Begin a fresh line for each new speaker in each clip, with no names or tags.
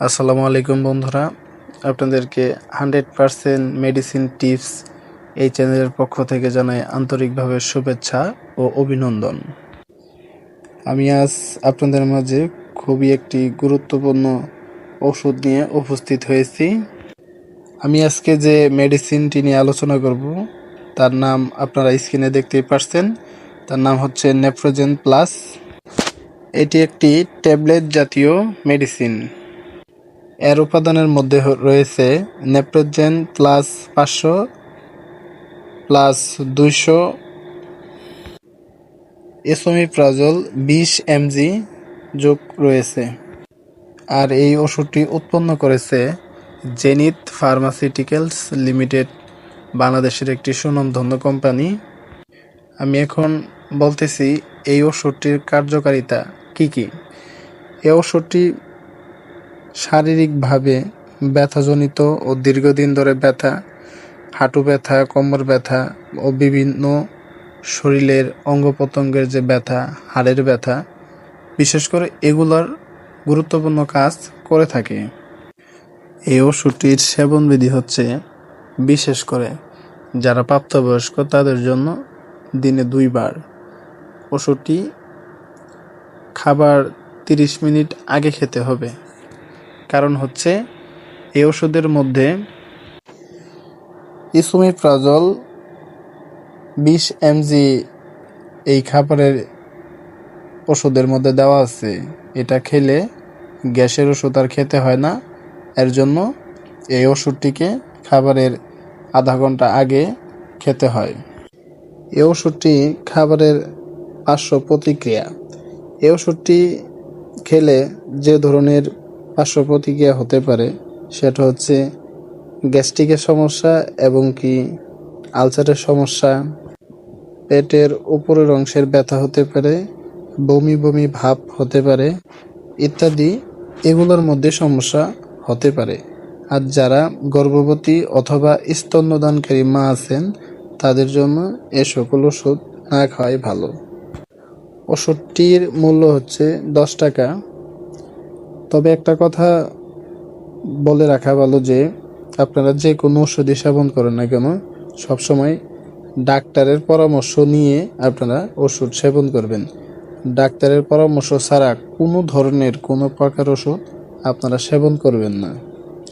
আসসালামু আলাইকুম বন্ধুরা। আপনাদেরকে হান্ড্রেড পারসেন্ট মেডিসিন টিপস এই চ্যানেলের পক্ষ থেকে জানাই আন্তরিকভাবে শুভেচ্ছা ও অভিনন্দন। আমি আজ আপনাদের মাঝে খুবই একটি গুরুত্বপূর্ণ ওষুধ নিয়ে উপস্থিত হয়েছি। আমি আজকে যে মেডিসিনটি নিয়ে আলোচনা করব, তার নাম আপনারা স্ক্রিনে দেখতেই পারছেন, তার নাম হচ্ছে নেফ্রোজেন প্লাস। এটি একটি ট্যাবলেট জাতীয় মেডিসিন। এর উপাদানের মধ্যে রয়েছে নেপ্রোজেন প্লাস পাঁচশো প্লাস দুইশো এসোমিপ্রাজল বিশ এমজি যোগ রয়েছে। আর এই ওষুধটি উৎপন্ন করেছে জেনিত ফার্মাসিউটিক্যালস লিমিটেড, বাংলাদেশের একটি সুনামধন্য কোম্পানি। আমি এখন বলতেছি এই ওষুধটির কার্যকারিতা কি কি? এই ওষুধটি শারীরিকভাবে ব্যথাজনিত ও দীর্ঘদিন ধরে ব্যথা, হাঁটু ব্যথা, কোমর ব্যথা ও বিভিন্ন শরীরের অঙ্গ প্রত্যঙ্গের যে ব্যথা, হাড়ের ব্যথা, বিশেষ করে এগুলোর গুরুত্বপূর্ণ কাজ করে থাকে। এই ওষুধটির সেবনবিধি হচ্ছে, বিশেষ করে যারা প্রাপ্তবয়স্ক তাদের জন্য দিনে দুইবার। ওষুধটি খাবার তিরিশ মিনিট আগে খেতে হবে। কারণ হচ্ছে এই ওষুধের মধ্যে ইসোমিপ্রাজল বিশ এমজি এই খাবারের ওষুধের মধ্যে দেওয়া আছে। এটা খেলে গ্যাসের ওষুধ আর খেতে হয় না। এর জন্য এই ওষুধটিকে খাবারের আধা ঘণ্টা আগে খেতে হয়। এই ওষুধটি খাবারের পার্শ্ব প্রতিক্রিয়া। এই ওষুধটি খেলে যে ধরনের পার্শ্ব প্রতিক্রিয়া হতে পারে, সেটা হচ্ছে গ্যাস্ট্রিকের সমস্যা এবং কি আলসারের সমস্যা। পেটের উপরের অংশের ব্যথা হতে পারে, বমি বমি ভাব হতে পারে ইত্যাদি, এগুলোর মধ্যে সমস্যা হতে পারে। আর যারা গর্ভবতী অথবা স্তন্যদানকারী মা আছেন, তাদের জন্য এ সকল ওষুধ না খাওয়াই ভালো। ওষুধটির মূল্য হচ্ছে দশ টাকা। তবে একটা কথা বলে রাখা ভালো যে, আপনারা যে কোনো ওষুধই সেবন করেন না কেন, সবসময় ডাক্তারের পরামর্শ নিয়ে আপনারা ওষুধ সেবন করবেন। ডাক্তারের পরামর্শ ছাড়া কোনো ধরনের কোনো প্রকার ওষুধ আপনারা সেবন করবেন না।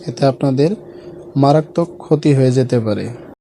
এতে আপনাদের মারাত্মক ক্ষতি হয়ে যেতে পারে।